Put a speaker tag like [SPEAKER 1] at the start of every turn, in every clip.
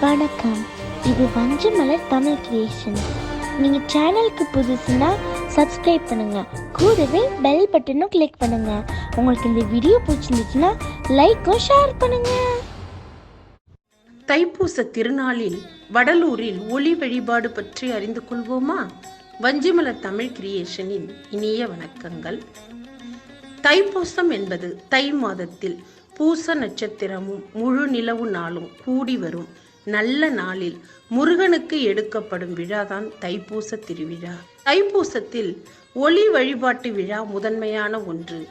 [SPEAKER 1] வணக்கம். இது வஞ்சமலர் தமிழ் கிரியேஷன் நீங்கள் சேனலுக்கு புதுசுன்னா சப்ஸ்கிரைப் பண்ணுங்கள் கூடவே பெல் பட்டனும் கிளிக் பண்ணுங்கள் உங்களுக்கு இந்த வீடியோ பிடிச்சிருந்துச்சுன்னா லைக்கும் ஷேர் பண்ணுங்கள்
[SPEAKER 2] தைப்பூச திருநாளில் வடலூரில் ஒளி வழிபாடு பற்றி அறிந்து கொள்வோமா? வஞ்சிமலர் தமிழ் கிரியேஷனின் இனிய வணக்கங்கள். தைப்பூசம் என்பது தை மாதத்தில் பூச நட்சத்திரமும் முழு நிலவு நாளும் கூடி வரும். நல்ல நாளில் முருகனுக்கு எடுக்கப்படும் விழாதான் தைப்பூச திருவிழா. தைப்பூசத்தில் ஒளி வழிபாட்டு விழா முதன்மையான ஒன்று.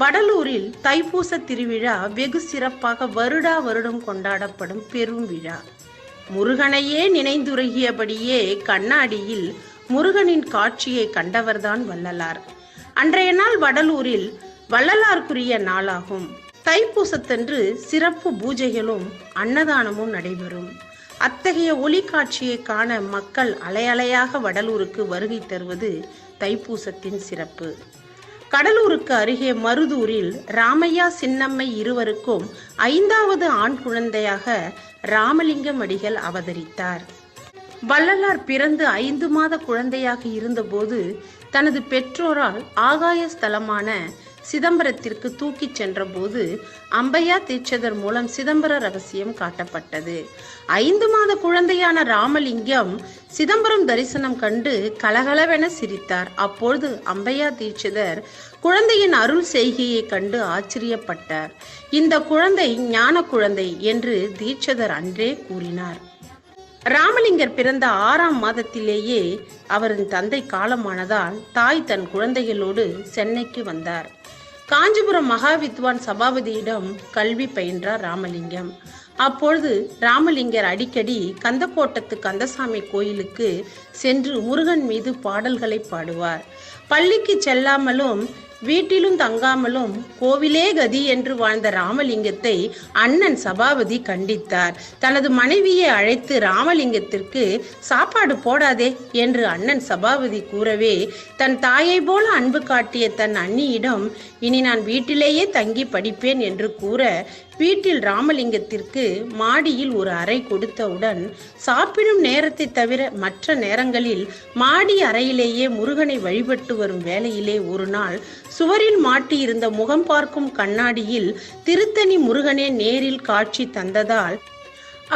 [SPEAKER 2] வடலூரில் தைப்பூச திருவிழா வெகு சிறப்பாக வருடா வருடம் கொண்டாடப்படும் பெரும் விழா. முருகனையே நினைந்துருகியபடியே கண்ணாடியில் முருகனின் காட்சியை கண்டவர்தான் வள்ளலார். அன்றைய நாள் வடலூரில் வள்ளலார்க்குரிய நாளாகும். தைப்பூசத்தன்று சிறப்பு பூஜைகளும் அன்னதானமும் நடைபெறும். அத்தகைய ஒளி காட்சியை காண மக்கள் அலையலையாக வடலூருக்கு வருகை தருவது தைப்பூசத்தின் சிறப்பு. கடலூருக்கு அருகே மருதூரில் ராமையா சின்னம்மை இருவருக்கும் ஐந்தாவது ஆண் குழந்தையாக ராமலிங்கம் அடிகள் அவதரித்தார். வள்ளலார் பிறந்து ஐந்து மாத குழந்தையாக இருந்தபோது தனது பெற்றோரால் ஆகாய ஸ்தலமான சிதம்பரத்திற்கு தூக்கிச் சென்றபோது அம்பையா தீட்சதர் மூலம் சிதம்பர ரகசியம் காட்டப்பட்டது. ஐந்து மாத குழந்தையான ராமலிங்கம் சிதம்பரம் தரிசனம் கண்டு கலகலவென சிரித்தார். அப்பொழுது அம்பையா தீட்சிதர் குழந்தையின் அருள் செய்கையை கண்டு ஆச்சரியப்பட்டார். இந்த குழந்தை ஞான குழந்தை என்று தீட்சதர் அன்றே கூறினார். ராமலிங்கர் பிறந்த ஆறாம் மாதத்திலேயே அவரின் தந்தை காலமானதால் தாய் தன் குழந்தைகளோடு சென்னைக்கு வந்தார். காஞ்சிபுரம் மகாவித்வான் சபாபதியிடம் கல்வி பயின்றார் ராமலிங்கம். அப்பொழுது ராமலிங்கர் அடிக்கடி கந்தக்கோட்டத்து கந்தசாமி கோயிலுக்கு சென்று முருகன் மீது பாடல்களை பாடுவார். பள்ளிக்கு செல்லாமலும் வீட்டிலும் தங்காமலும் கோவிலே கதி என்று வாழ்ந்த ராமலிங்கத்தை அண்ணன் சபாபதி கண்டித்தார். தனது மனைவியை அழைத்து ராமலிங்கத்திற்கு சாப்பாடு போடாதே என்று அண்ணன் சபாபதி கூறவே தன் தாயை போல அன்பு காட்டிய தன் அண்ணியிடம் இனி நான் வீட்டிலேயே தங்கி படிப்பேன் என்று கூற வீட்டில் ராமலிங்கத்திற்கு மாடியில் ஒரு அறை கொடுத்தவுடன் சாப்பிடும் நேரத்தை தவிர மற்ற நேரங்களில் மாடி அறையிலேயே முருகனை வழிபட்டு வரும் வேளையிலே ஒரு நாள் சுவரில் மாட்டியிருந்த முகம் பார்க்கும் கண்ணாடியில் திருத்தணி முருகனே நேரில் காட்சி தந்ததால்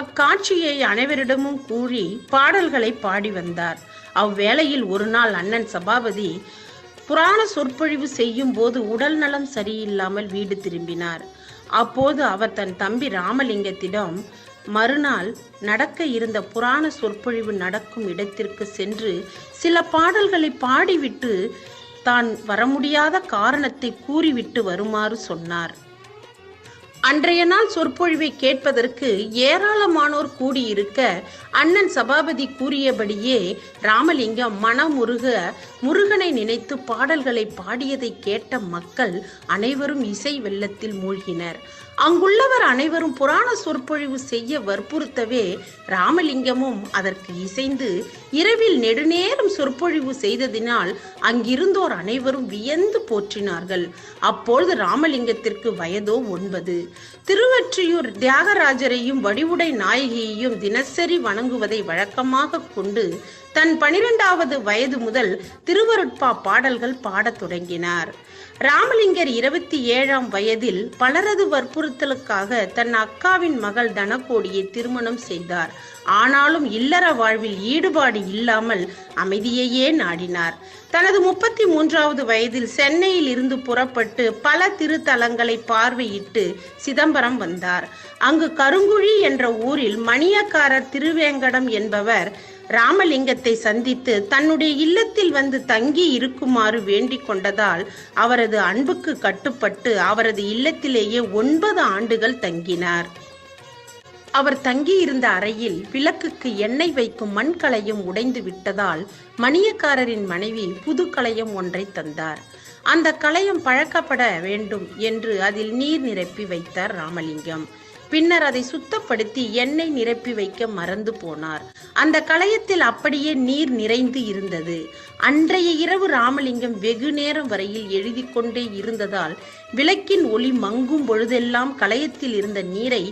[SPEAKER 2] அக்காட்சியை அனைவரிடமும் கூறி பாடல்களை பாடி வந்தார். அவ்வேளையில் ஒரு நாள் அண்ணன் சபாபதி புராண சொற்பொழிவு செய்யும் போது உடல் நலம் சரியில்லாமல் வீடு திரும்பினார். அப்போது அவர் தன் தம்பி ராமலிங்கத்திடம் மறுநாள் நடக்க இருந்த புராண சொற்பொழிவு நடக்கும் இடத்திற்கு சென்று சில பாடல்களை பாடிவிட்டு தான் வர முடியாத காரணத்தை கூறிவிட்டு வருமாறு சொன்னார். அன்றைய நாள் சொற்பொழிவை கேட்பதற்கு ஏராளமானோர் கூடியிருக்க அண்ணன் சபாபதி கூறியபடியே ராமலிங்கம் மனமுருக முருகனை நினைத்து பாடல்களை பாடியதை கேட்ட மக்கள் அனைவரும் இசை வெள்ளத்தில் மூழ்கினர். அங்குள்ளவர் அனைவரும் புராண சொற்பொழிவு செய்ய வற்புறுத்தவே ராமலிங்கமும் அதற்கு இசைந்து இரவில் நெடுநேரம் சொற்பொழிவு செய்ததினால் அங்கிருந்தோர் அனைவரும் வியந்து போற்றினார்கள். அப்பொழுது ராமலிங்கத்திற்கு வயதோ ஒன்பது. திருவற்றியூர் தியாகராஜரையும் வடிவுடை நாயகியையும் தினசரி வணங்குவதை வழக்கமாக கொண்டு தன் பனிரெண்டாவது வயது முதல் திருவருட்பா பாடல்கள் பாடத் தொடங்கினார். ராமலிங்கர் இருபத்தி ஏழாம் வயதில் பலரது வற்புறுத்தலுக்காக தன் அக்காவின் மகள் தனகோடியை திருமணம் செய்தார். ஆனாலும் இல்லற வாழ்வில் ஈடுபாடு இல்லாமல் அமைதியையே நாடினார். தனது முப்பத்தி மூன்றாவது வயதில் சென்னையில் இருந்து புறப்பட்டு பல திருத்தலங்களை பார்வையிட்டு சிதம்பரம் வந்தார். அங்கு கருங்குழி என்ற ஊரில் மணியக்காரர் திருவேங்கடம் என்பவர் ராமலிங்கத்தை சந்தித்து தன்னுடைய இல்லத்தில் வந்து தங்கி இருக்குமாறு வேண்டிக் கொண்டதால் அவரது அன்புக்கு கட்டுப்பட்டு அவரது இல்லத்திலேயே ஒன்பது ஆண்டுகள் தங்கினார். அவர் தங்கியிருந்த அறையில் விளக்குக்கு எண்ணெய் வைக்கும் மண்கலையும் உடைந்து விட்டதால் மணியக்காரரின் மனைவி புது களையம் ஒன்றை தந்தார். அந்த களையம் பழக்கப்பட வேண்டும் என்று அதில் நீர் நிரப்பி வைத்தார் ராமலிங்கம். பின்னர் அதை சுத்தப்படுத்தி எண்ணெய் நிரப்பி வைக்க மறந்து போனார். அந்த களையத்தில் அப்படியே நீர் நிறைந்து இருந்தது. அன்றைய இரவு ராமலிங்கம் வெகு நேரம் வரையில் எழுதி கொண்டே இருந்ததால் விளக்கின் ஒளி மங்கும் பொழுதெல்லாம் களையத்தில் இருந்த நீரை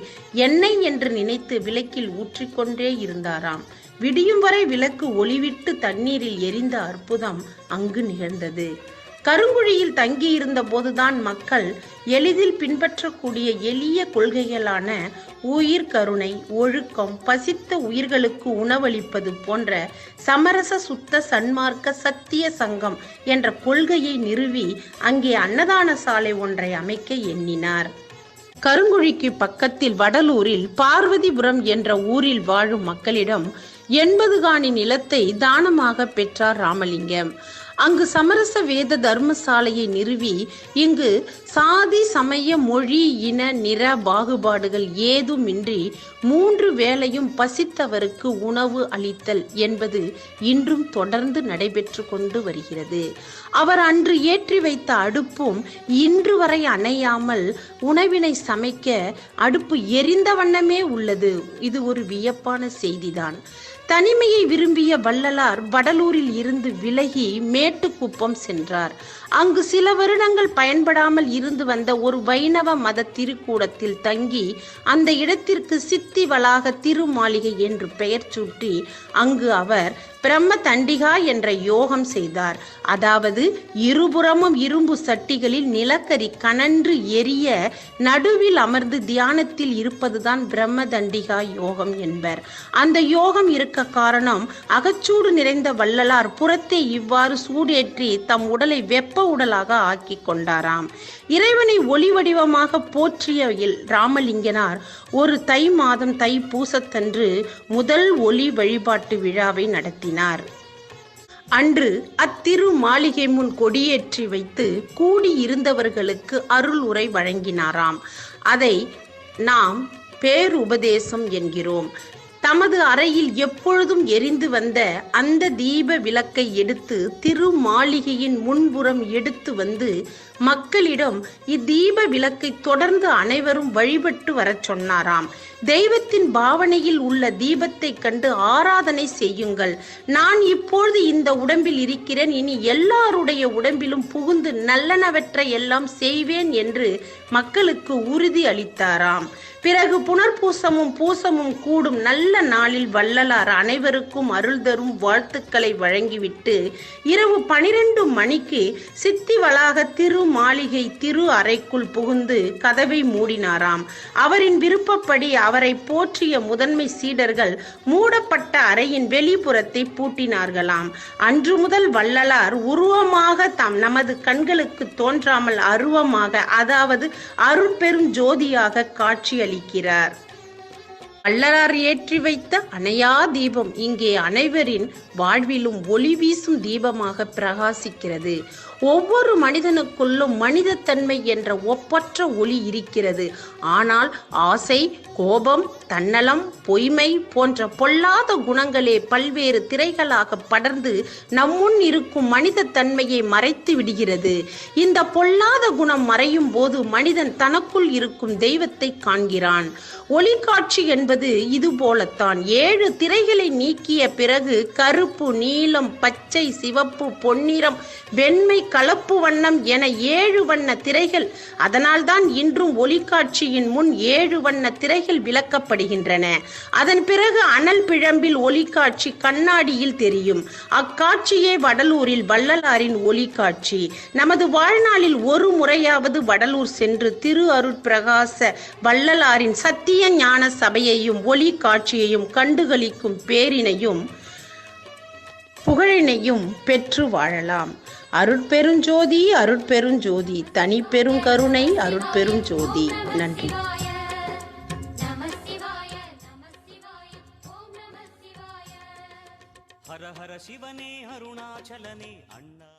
[SPEAKER 2] எண்ணெய் என்று நினைத்து விளக்கில் ஊற்றிக்கொண்டே இருந்தாராம். விடியும் வரை விளக்கு ஒளிவிட்டு தண்ணீரில் எரிந்த அற்புதம் அங்கு நிகழ்ந்தது. கருங்குழியில் தங்கியிருந்த போதுதான் மக்கள் எளிதில் பின்பற்றக்கூடிய எளிய கொள்கைகளான உயிர் கருணை ஒழுக்கம் பசித்த உயிர்களுக்கு உணவளிப்பது போன்ற சமரச சுத்த சன்மார்க்க சத்திய சங்கம் என்ற கொள்கையை நிறுவி அங்கே அன்னதான சாலை ஒன்றை அமைக்க எண்ணினார். கருங்குழிக்கு பக்கத்தில் வடலூரில் பார்வதிபுரம் என்ற ஊரில் வாழும் மக்களிடம் எண்பது காணி நிலத்தை தானமாக பெற்றார் ராமலிங்கம். அங்கு சமரச வேத தர்மசாலையை நிறுவி இங்கு சாதி சமய மொழி இன நிற பாகுபாடுகள் ஏதுமின்றி மூன்று வேளையும் பசித்தவருக்கு உணவு அளித்தல் என்பது இன்றும் தொடர்ந்து நடைபெற்று கொண்டு வருகிறது. அவர் அன்று ஏற்றி வைத்த அடுப்பும் இன்று வரை அணையாமல் உணவினை சமைக்க அடுப்பு எரிந்த வண்ணமே உள்ளது. இது ஒரு வியப்பான செய்திதான். தனிமையை விரும்பிய வள்ளலார் வடலூரில் இருந்து விலகி மேட்டுக்குப்பம் சென்றார். அங்கு சில வருடங்கள் பயன்படாமல் இருந்து வந்த ஒரு வைணவ மத திருக்கூடத்தில் தங்கி அந்த இடத்திற்கு சித்தி வளாக திருமாளிகை என்று பெயர் சூட்டி அங்கு அவர் பிரம்ம தண்டிகா என்ற யோகம் செய்தார். அதாவது இருபுறமும் இரும்பு சட்டிகளில் நிலக்கரி கனன்று எரிய நடுவில் அமர்ந்து தியானத்தில் இருப்பதுதான் பிரம்ம தண்டிகா யோகம் என்பர். அந்த யோகம் இருக்க காரணம் அகச்சூடு நிறைந்த வள்ளலார் புறத்தை இவ்வாறு சூடேற்றி தம் உடலை வெப்ப உடலாக ஆக்கி கொண்டாராம். இறைவனை ஒளி வடிவமாக போற்றிய ராமலிங்கனார் ஒரு தை மாதம் தை பூசத்தன்று முதல் ஒளி வழிபாட்டு விழாவை நடத்தினார். அன்று அத்திரு மாளிகை முன் கொடியேற்றி வைத்து கூடியிருந்தவர்களுக்கு அருள் உரை வழங்கினாராம். அதை நாம் பேருபதேசம் என்கிறோம். தமது அறையில் எப்பொழுதும் எரிந்து வந்த அந்த தீப விளக்கை எடுத்து திரு மாளிகையின் முன்புறம் எடுத்து வந்து மக்களிடம் இத்தீப விளக்கை தொடர்ந்து அனைவரும் வழிபட்டு வரச் சொன்னாராம். தெய்வத்தின் பாவனையில் உள்ள தீபத்தை கண்டு ஆராதனை செய்யுங்கள். நான் இப்பொழுது இந்த உடம்பில் இருக்கிறேன். இனி எல்லாருடைய உடம்பிலும் புகுந்து நல்லனவற்றை எல்லாம் செய்வேன் என்று மக்களுக்கு உறுதி அளித்தாராம். பிறகு புனர்பூசமும் பூசமும் கூடும் நல்ல நாளில் வள்ளலார் அனைவருக்கும் அருள் தரும் வாழ்த்துக்களை வழங்கிவிட்டு இரவு பனிரெண்டு மணிக்கு சித்தி வளாக திரு மாளிகை திரு அறைக்குள் புகுந்து கதவை மூடினாராம். அவரின் விருப்பப்படி அவரை போற்றிய முதன்மை சீடர்கள் மூடப்பட்ட அறையின் வெளிப்புறத்தை பூட்டினார்களாம். அன்று முதல் வள்ளலார் உருவமாக தாம் நமது கண்களுக்கு தோன்றாமல் அருவமாக அதாவது அருட்பெரும் ஜோதியாக காட்சியளிக்கிறார் வள்ளலார் ஏற்றி வைத்த அணையா தீபம் இங்கே அனைவரின் வாழ்விலும் ஒளி வீசும் தீபமாக பிரகாசிக்கிறது. ஒவ்வொரு மனிதனுக்குள்ளும் மனிதத்தன்மை என்ற ஒப்பற்ற ஒளி இருக்கிறது. ஆனால் ஆசை கோபம் தன்னலம் பொய்மை போன்ற பொல்லாத குணங்களே பல்வேறு திரைகளாக படர்ந்து நம்முன் இருக்கும் மனிதத்தன்மையை மறைத்து விடுகிறது. இந்த பொல்லாத குணம் மறையும் போது மனிதன் தனக்குள் இருக்கும் தெய்வத்தை காண்கிறான். ஒளிக்காட்சி என்பது இது போலத்தான். ஏழு திரைகளை நீக்கிய பிறகு கருப்பு நீலம் பச்சை சிவப்பு பொன்னிறம் வெண்மை கலப்பு வண்ணம் என ஏழு வண்ண திரைகள் அதனால்தான் இன்றும் ஒளிக்காட்சியின் முன் ஏழு வண்ண திரைகள் விளக்கப்படுகின்றன. அதன் பிறகு அனல் பிழம்பில் ஒளிக்காட்சி கண்ணாடியில் தெரியும். அக்காட்சியே வடலூரில் வள்ளலாரின் ஒளிக்காட்சி நமது வாழ்நாளில் ஒரு முறையாவது வடலூர் சென்று திரு அருட்பிரகாச வள்ளலாரின் சத்திய ஞான சபையையும் ஒளி காட்சியையும் கண்டுகளிக்கும் பேரினையும் புகழினையும் பெற்று வாழலாம். அருட்பெருஞ்சோதி அருட்பெருஞ்சோதி தனி பெருங்கருணை அருட்பெருஞ்சோதி. நன்றி.
[SPEAKER 3] ஹர ஹர சிவனே அருணாச்சலனே அண்ணா.